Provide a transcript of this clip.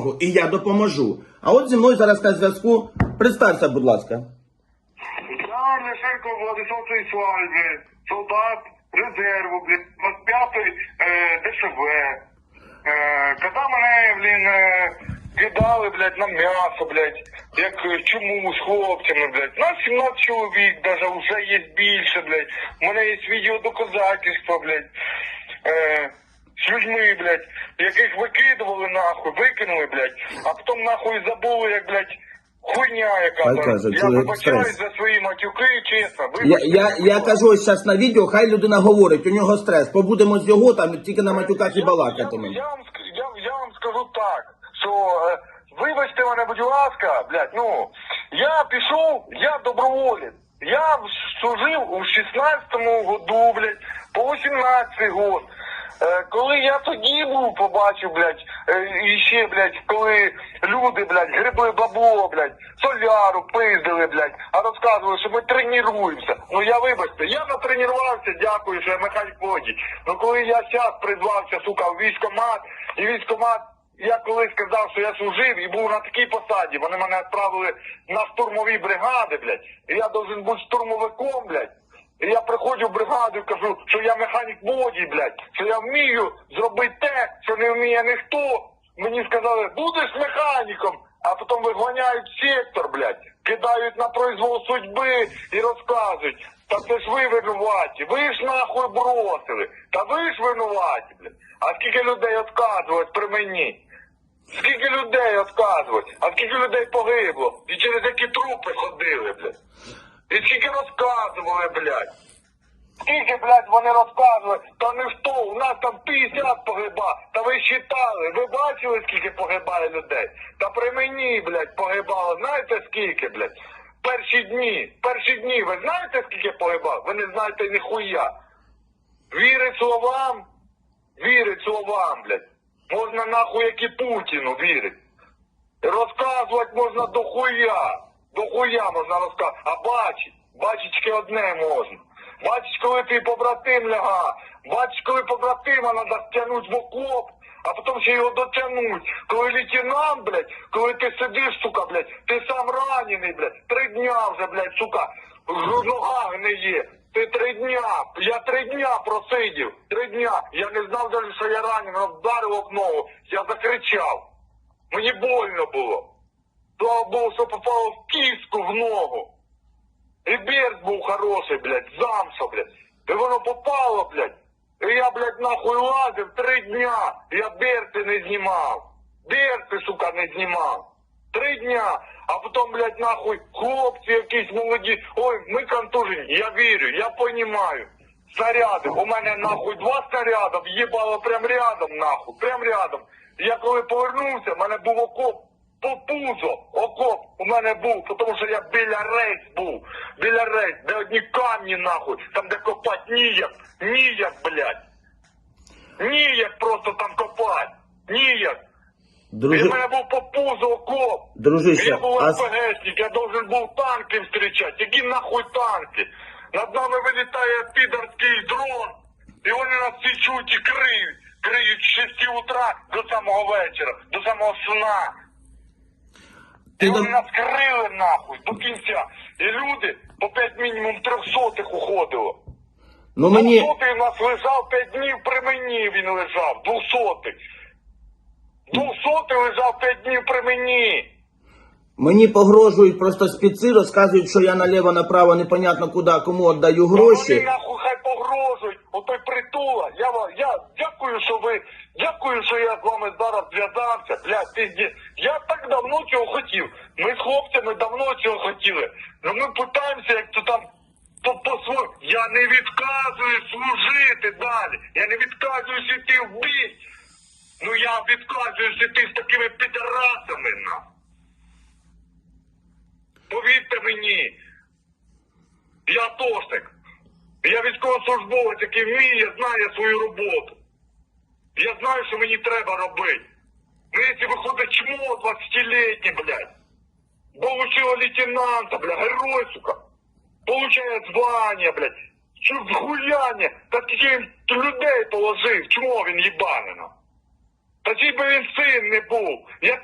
допомогу, і я допоможу. А от зі мною зараз на зв'язку. Представся, будь ласка. Я Ляшенко Владислав Станіславович, солдат резерву, блядь, 25-й е, ДШВ. Е, коли мене, блін, е, кидали, блядь, на м'ясо, блядь, як чому з хлопцями, блядь. Нас 17 чоловік, даже вже є більше, блядь. У мене є відеодоказательства, блядь. Е, з людьми, блядь, яких викидували нахуй, викинули, блядь, а потім нахуй забули, як, блядь, хуйня яка. Там. каже, Я чоловік вибачаюсь стрес. за свої матюки, чесно. Я, вибачте, я, я кажу ось зараз на відео, хай людина говорить, у нього стрес. Побудемо з його там тільки на матюках і балакатиме. Я, я, вам, ск- я, я вам скажу так, що е, вибачте мене, будь ласка, блядь, ну, я пішов, я доброволець. Я в- служив у 16-му году, блядь, по 18-й год. Е, коли я тоді був, побачив, блядь, е, і ще, блядь, коли люди, блядь, грибли бабло, блядь, соляру пиздили, блядь, а розказували, що ми тренуємося. Ну я вибачте, я натренувався, дякую, що я механік водій. Ну коли я зараз призвався, сука, в військкомат, і військкомат, я колись сказав, що я служив і був на такій посаді, вони мене відправили на штурмові бригади, блядь, і я должен бути штурмовиком, блядь. Я приходжу в бригаду і кажу, що я механік водій, блядь, що я вмію зробити те, що не вміє ніхто. Мені сказали, будеш механіком, а потім виганяють сектор, блядь, кидають на произвол судьби і розказують. Та це ж ви винуваті, ви ж нахуй бросили, та ви ж винуваті, блядь. А скільки людей відказують при мені? Скільки людей відказують? А скільки людей погибло? І через які трупи ходили, блядь? І скільки розказували, блядь. Скільки, блядь, вони розказували, та не що, у нас там 50 погиба, та ви считали, ви бачили, скільки погибає людей? Та при мені, блядь, погибало, знаєте скільки, блядь? Перші дні, перші дні, ви знаєте, скільки погибало? Ви не знаєте ніхуя. Вірить словам, вірить словам, блядь. Можна нахуй, як і Путіну вірить. Розказувати можна до хуя. До хуя можна розказувати. А бачить, бачить одне можна. Бачиш, коли твій побратим ляга, бачиш, коли побратима треба стягнути в окоп, а потім ще його дотягнуть. Коли лейтенант, блядь, коли ти сидиш, сука, блядь, ти сам ранений, блядь, три дня вже, блядь, сука, в ногах не є. Ти три дня, я три дня просидів, три дня. Я не знав навіть, що я ранений, мене вдарило в ногу, я закричав. Мені больно було. Слава Богу, що попало в кістку в ногу. І берц був хороший, блядь, замша, блядь. І воно попало, блядь. І я, блядь, нахуй лазив три дня. Я берці не знімав. Берці, сука, не знімав. Три дня. А потім, блядь, нахуй, хлопці якісь молоді. Ой, ми контужені. Я вірю, я понімаю. Снаряди. У мене нахуй два снаряди в'їбало прям рядом, нахуй. Прям рядом. Я коли повернувся, в мене був окоп по пузо, окоп у мене був, тому що я біля рейс був, біля рейс, де одні камні нахуй, там де копать ніяк, ніяк, блядь. Ніяк просто там копать, ніяк. Дружи... в мене був по пузо окоп. Дружище, я був а- я должен був танки зустрічати. Які нахуй танки? Над нами вилітає підарський дрон, і вони нас всі і криють. Криють з 6 утра до самого вечора, до самого сна. Ти І вони нас крили нахуй до кінця. І люди по 5 мінімум трьохсотих уходило. Ну мені. Двохсотий у нас лежав 5 днів при мені він лежав, двохсотий. Двохсотий лежав 5 днів при мені. Мені погрожують просто спеці, розказують, що я наліво направо непонятно куди, кому віддаю Вони гроші. нахуй хай погрожують, отой притула. Я, я дякую, що ви, дякую, що я з вами зараз зв'язався. Блядь, пізді. Я давно цього хотів. Ми з хлопцями давно цього хотіли. Ну ми питаємося, як то там по, по своєму. Я не відказую служити далі. Я не відказуюсь іти в бій. Ну я відказуюсь іти з такими підарасами на. Повірте мені. Я тошник. Я військовослужбовець, який вміє, знає свою роботу. Я знаю, що мені треба робити. Ну, якщо виходить чмо 20-летний, блядь, получила лейтенанта, блядь, герой, сука, Получает звание, блядь, що в та так він людей положив, чмо він їбанина. Та чий би він син не був. Я